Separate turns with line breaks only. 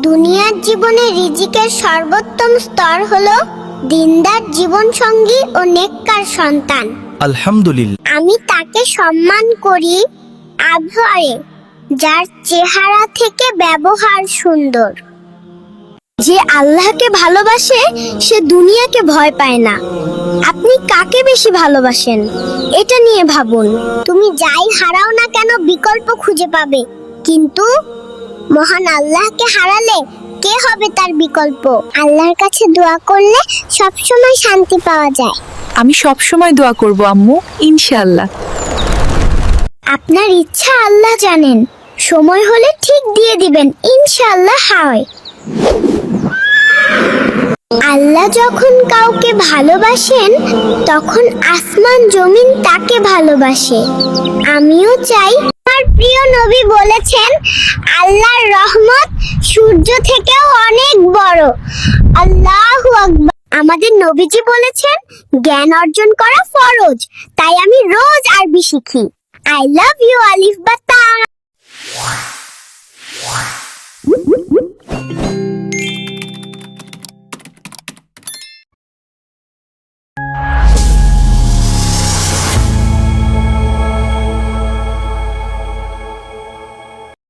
দুনিয়ার জীবনে রিজিকের সর্বোত্তম স্তর হলো দিনদার জীবন সঙ্গী ও নেককার সন্তান।
আলহামদুলিল্লাহ।
আমি তাকে সম্মান করি আভয়ে যার চেহারা থেকে ব্যবহার সুন্দর। যে আল্লাহকে ভালোবাসে সে দুনিয়াকে ভয় পায় না। আপনি কাকে বেশি ভালোবাসেন? এটা নিয়ে ভাবুন। তুমি যাই হারাও না কেন বিকল্প খুঁজে পাবে। কিন্তু মহান আল্লাহকে হারালে কে হবে তার বিকল্প? আল্লাহর কাছে দোয়া করলে সবসময় শান্তি পাওয়া যায়।
আমি সব সময় দোয়া করব আম্মু ইনশাআল্লাহ।
আপনার ইচ্ছা আল্লাহ জানেন। সময় হলে ঠিক দিয়ে দিবেন ইনশাআল্লাহ হয়। আল্লাহ যখন কাউকে ভালোবাসেন তখন আসমান জমিন তাকে ভালোবাসে। আমিও চাই প্রিয় নবী বলেছেন, আল্লাহর রহমত সূর্য থেকেও অনেক বড়। আল্লাহ আকবার। আমাদের নবীজি বলেছেন, জ্ঞান অর্জন করা ফরজ, তাই আমি রোজ আরবি শিখি। আই লাভ ইউ আলিফ বাতা